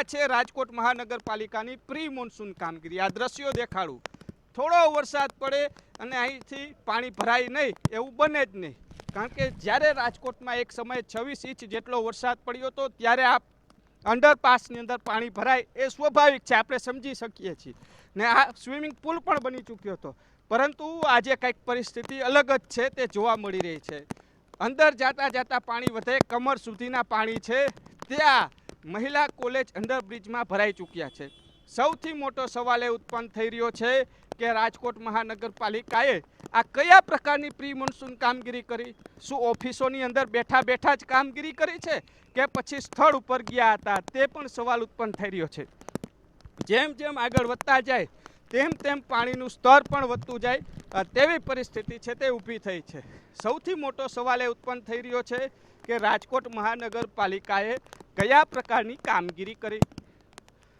આ છે રાજકોટ મહાનગરપાલિકાની પ્રી મોન્સૂન કામગીરી. આ દ્રશ્યો દેખાડું. થોડો વરસાદ પડે અને અહીંથી પાણી ભરાય નહીં, એવું બને જ નહીં. કારણ કે જ્યારે રાજકોટમાં એક સમયે છવ્વીસ ઇંચ જેટલો વરસાદ પડ્યો હતો ત્યારે આ અંડરપાસની અંદર પાણી ભરાય એ સ્વાભાવિક છે, આપણે સમજી શકીએ છીએ. ને આ સ્વિમિંગ પુલ પણ બની ચૂક્યો હતો. પરંતુ આજે કંઈક પરિસ્થિતિ અલગ જ છે, તે જોવા મળી રહી છે. અંદર જાતા જાતા પાણી વધે, કમર સુધીના પાણી છે. ત્યાં મહિલા કોલેજ અંડરબ્રિજમાં ભરાઈ ચૂક્યા છે. સૌથી મોટો સવાલ એ ઉત્પન્ન થઈ રહ્યો છે કે રાજકોટ મહાનગરપાલિકાએ આ કયા પ્રકારની પ્રી મોન્સૂન કામગીરી કરી? શું ઓફિસોની અંદર બેઠા બેઠા જ કામગીરી કરી છે કે પછી સ્થળ ઉપર ગયા હતા? તે પણ સવાલ ઉત્પન્ન થઈ રહ્યો છે. જેમ જેમ આગળ વધતા જાય તેમ તેમ પાણીનું સ્તર પણ વધતું જાય તેવી પરિસ્થિતિ છે તે ઊભી થઈ છે. સૌથી મોટો સવાલ એ ઉત્પન્ન થઈ રહ્યો છે કે રાજકોટ મહાનગરપાલિકાએ કયા પ્રકારની કામગીરી કરી?